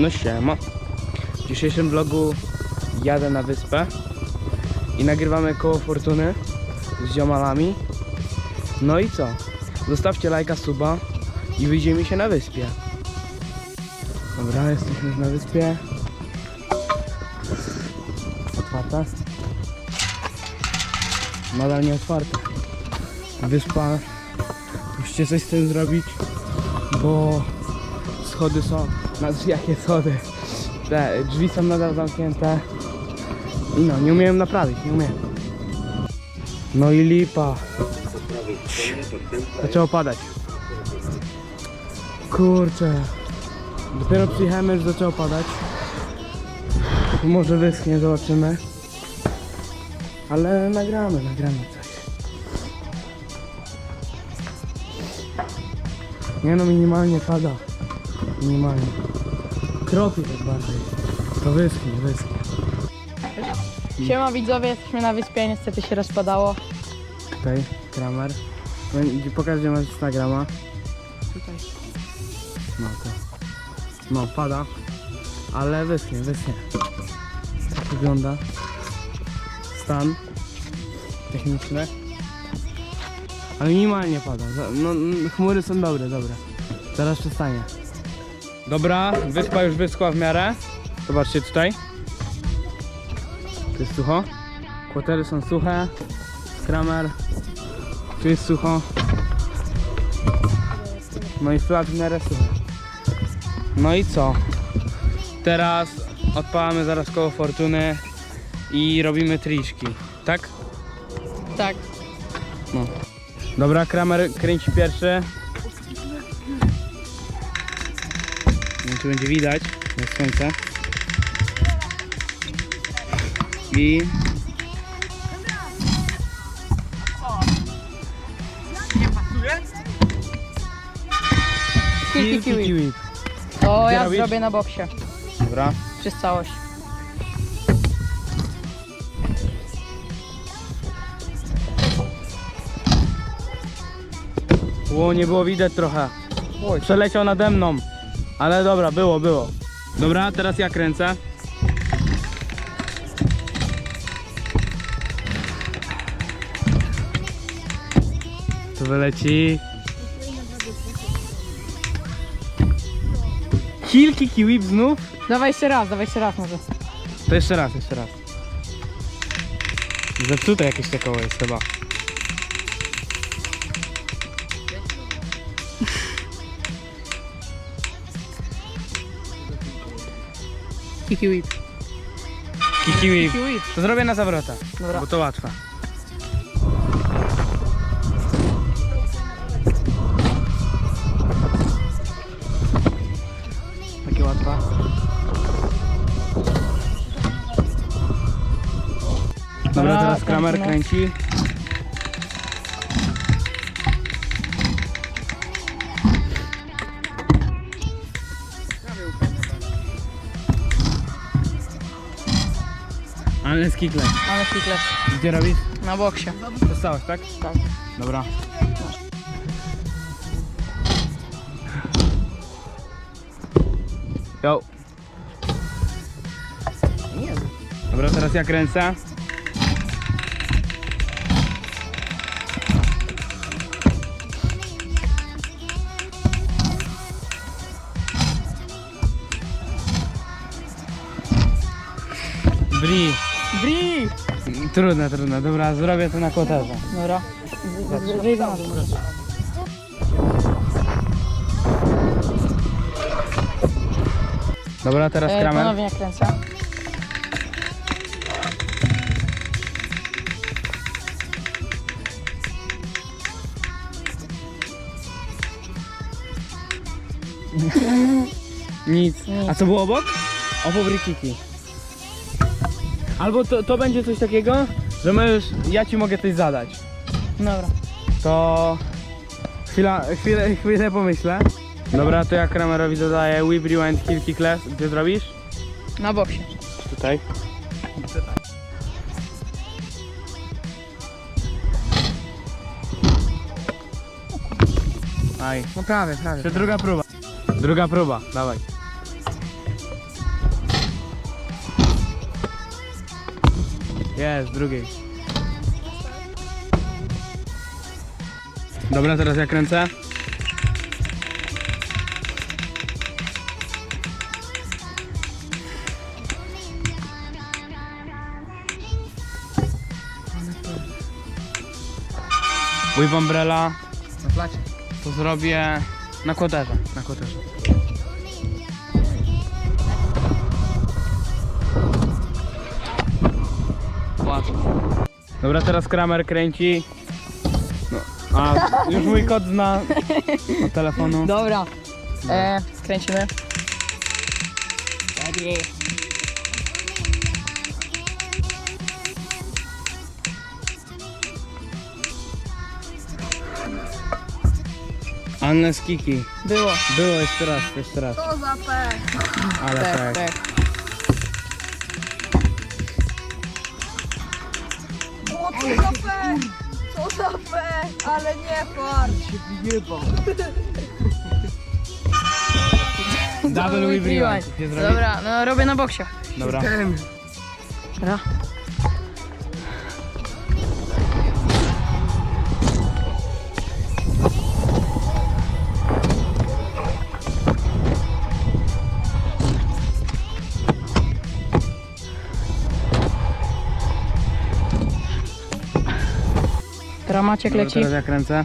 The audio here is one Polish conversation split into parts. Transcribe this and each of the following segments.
No siema. W dzisiejszym vlogu jadę na wyspę i nagrywamy koło fortuny z ziomalami. No i co? Zostawcie lajka, suba i wyjdziemy się na wyspie. Dobra, jesteśmy już na wyspie. Otwarte? Nadal nie otwarte. Wyspa. Musicie coś z tym zrobić, bo schody są. Znaczy jakie schody? Te drzwi są nadal zamknięte. I no, nie umiem naprawić, nie umiem. No i lipa. Zaczęło padać. Kurczę. Dopiero przyjechałem, już zaczęło padać. Może wyschnie, zobaczymy. Ale nagramy, nagramy coś. Nie no, minimalnie pada. Minimalnie. Kropi tak bardziej. To wyschnie, wyschnie. Siema widzowie, jesteśmy na wyspie, niestety się rozpadało. Tutaj, Kramer. Będzie- Pokaż, gdzie masz Instagrama. Tutaj. No to. No, pada. Ale wyschnie, wyschnie. Tak wygląda. Stan techniczny. Ale minimalnie pada. No, mm, chmury są dobre, dobre. Zaraz przestanie. Dobra, wyspa już wyschła w miarę. Zobaczcie tutaj. Tu jest sucho. Kłotery są suche. Kramer. Tu jest sucho. No i flat w miarę suche. No i co? Teraz odpalamy zaraz koło fortuny i robimy triszki, tak? Tak. No. Dobra, Kramer kręci pierwszy. Czy będzie widać, jest słońce. I... Kilki kiwi. kiwi. To ja zrobię na boksie. Dobra. Przez całość. Ło, nie było widać trochę. Przeleciał nade mną. Ale dobra, było, było. Dobra, teraz ja kręcę. Tu wyleci. Kilki kiwi znów? Dawaj jeszcze raz, dawaj jeszcze raz może. To jeszcze raz, jeszcze raz. Zepsute jakieś te koło jest chyba. Kiki whip. Kiki whip. Kiki whip. To zrobię na zawrotę, Dobra. bo to łatwe. Takie łatwe. Dobra, teraz Kramer kręci. Ale skikle. Mamy kikles. Gdzie robisz? Na boksie. Dostałeś, tak? Tak. Dobra. Yo. Dobra, teraz ja kręcę. Bri. Bri! Trudne, trudne. Dobra, zrobię to na kotarze. Dobra. Zejdę na dół. Dobra, teraz E, Kramer. ponownie kręcę. Nic. Nic. A co było obok? Obok rikiki. Albo to, to będzie coś takiego, że możesz, ja ci mogę coś zadać. Dobra. To chwila, chwilę, chwilę pomyślę. Dobra, to ja Kramerowi dodaję whip rewind kilki kles. Gdzie zrobisz? Na boksie. Tutaj. Aj. No prawie, prawie. Jeszcze druga próba. Druga próba, dawaj. Jest, drugiej. Dobra, teraz ja kręcę. With umbrella Na placie. to zrobię na kłoterze. Na kłoterze. Dobra, teraz Kramer kręci. No, a już mój kod zna od telefonu. Dobra. E, kręcimy. Anne z Kiki. Było. Było jeszcze raz, jeszcze raz. Co za pech. Ale Tak, tak. O, co za pech. Co za pech. Ale nie fart. Double whip rewind. Zrobić? Dobra, no robię na boksie. Dobra. Ten. Dobra. Teraz Maciek Dobra, leci. teraz ja kręcę.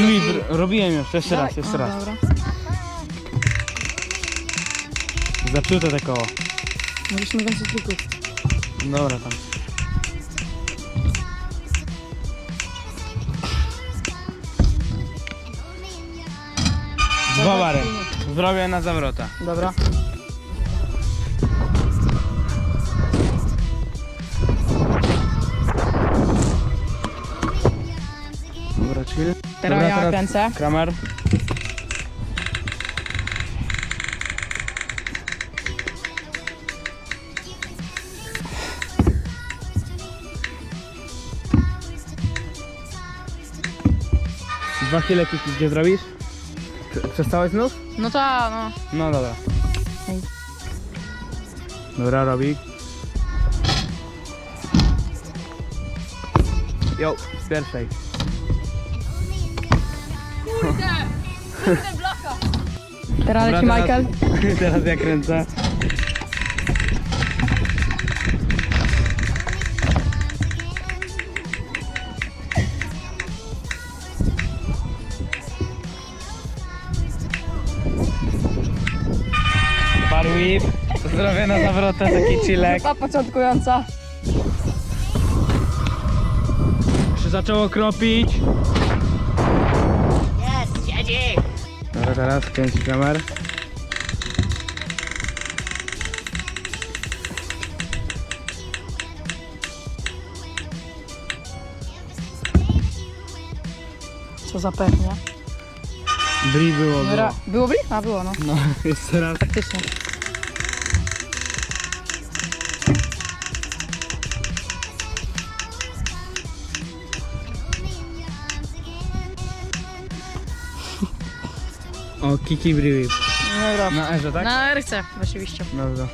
Whip, robiłem już, jeszcze raz, jeszcze raz. Dobra. Te koło. Musimy więcej trików. Dobra tam. Dwa bary. Zrobię na zawrota. Dobra. Dobra, chill. Teraz Dobra, ja kręcę. Kramer. Dwa chwile gdzie zrobisz? Prze- Przestałeś znów? No to, no. No dobra. Dobra, robi. Jo, z pierwszej. Teraz Dobra, leci Michael. Teraz, teraz ja kręcę. Zdrowie na zawrotę, taki chillek. A początkująca. Się zaczęło kropić. Jest, siedzi. Dobra, teraz kręci kamer. Co za pech, nie? Bri było, było. Dobra. Było bli? A było, no. No, jeszcze raz. Faktycznie. O, Kiki Bri whip. Dobra. Na Erze, tak? Na RC, oczywiście. Dobra.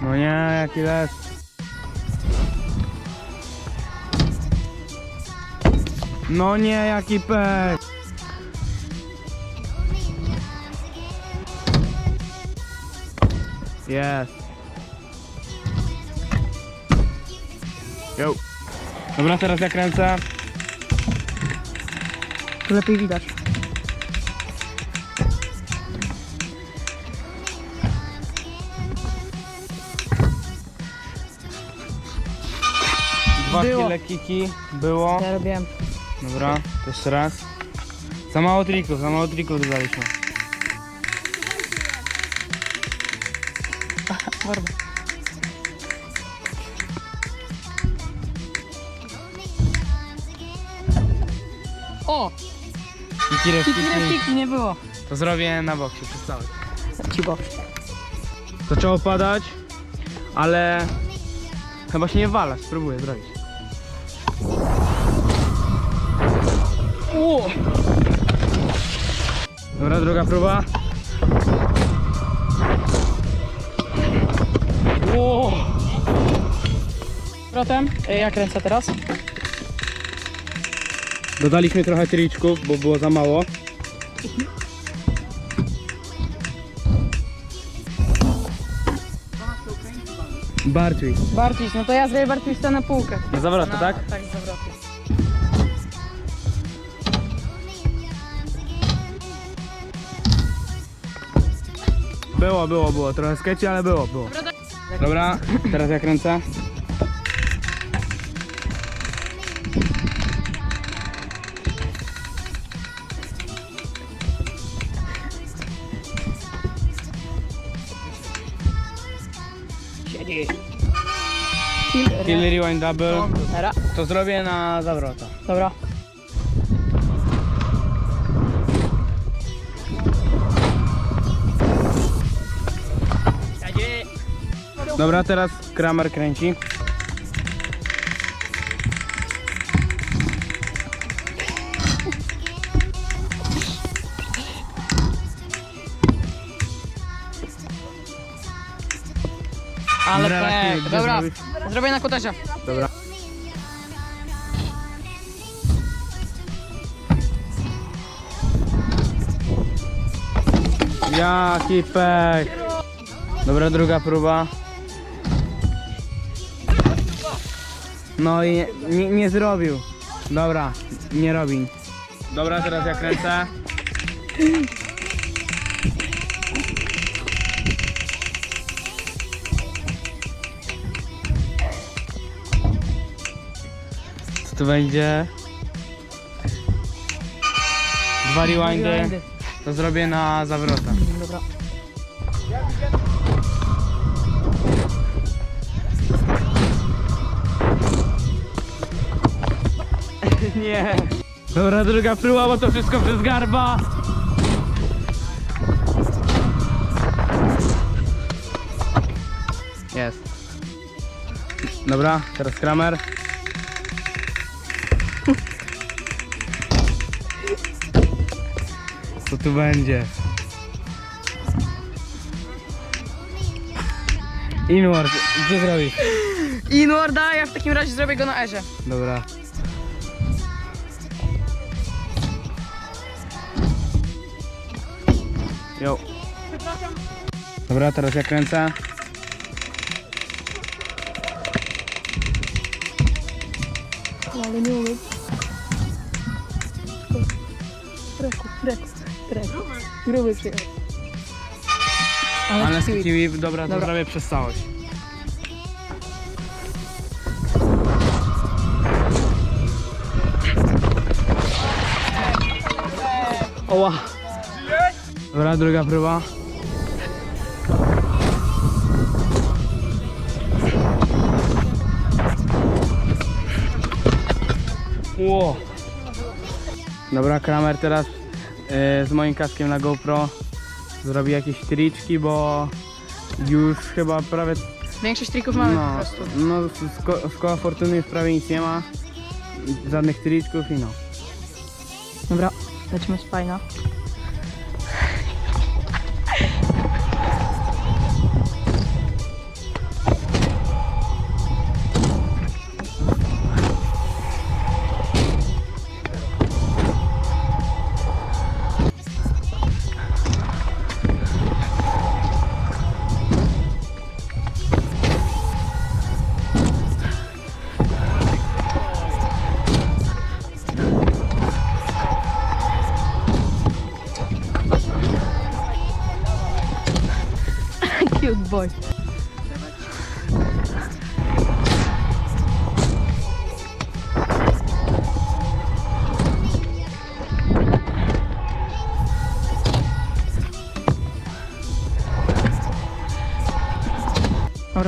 No nie, jaki les. No nie, jaki pek. Jest. Jo. Dobra, teraz ja kręcę. Lepiej widać. Dwa Było. chwile kiki. Było. Ja robiłem. Dobra, to jeszcze raz. Za mało trików, za mało trików dodaliśmy. Bardzo. O! Refkiki nie było. To zrobię na boksie przez cały. Ci boks. Zaczęło padać. ale chyba się nie wala, spróbuję zrobić. O! Dobra, druga próba. O! Powrotem. E, Ja kręcę teraz. Dodaliśmy trochę triczków, bo było za mało. Bardziej. Bartwis, no to ja zrobię Bartwista na półkę. Na zawrotę, Na- tak? Tak, z zawrotu. Było, było, było. Trochę skeci, ale było, było. Dobra, teraz ja kręcę. Kill. Rewind double. Teraz. To zrobię na zawrota. Dobra. Dobra, teraz Kramer kręci. Ale Dobra, gdzie Dobra? Zrobię na kotarza. Dobra. Jaki pech. Dobra, druga próba. No i nie, nie, nie zrobił. Dobra, nie robi. Dobra, teraz ja kręcę. Tu będzie? Dwa rewindy. To zrobię na zawrota. Dobra. Nie. Dobra, druga próba, bo to wszystko przez garba. Jest. Dobra, teraz Kramer. Co tu będzie? Inward, co zrobisz? Inwarda, ja w takim razie zrobię go na erze. Dobra. Jo. Dobra, teraz ja kręcę. Ale nie umiem. Reku, reku, reku. Gruby przyjechał. Ale, Ale z kiwi. kiwi, dobra, to Dobra. zrobię przez całość. Oła. Dobra, druga próba. Ło. Dobra, Kramer teraz e, z moim kaskiem na GoPro zrobi jakieś triczki, bo już chyba prawie Większość trików mamy po no, prostu. no z, ko- z koła fortuny już prawie nic nie ma. Żadnych triczków i no. Dobra, lecimy z fajna.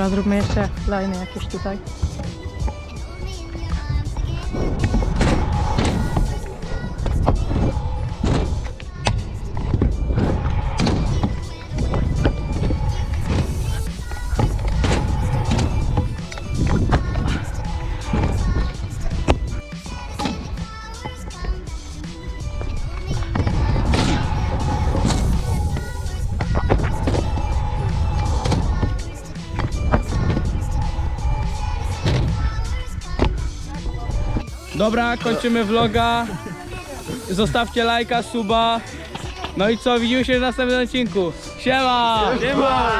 Zróbmy jeszcze liny jakieś tutaj. Dobra, kończymy vloga. Zostawcie lajka, suba. No i co, widzimy się w następnym odcinku. Siema! Siema!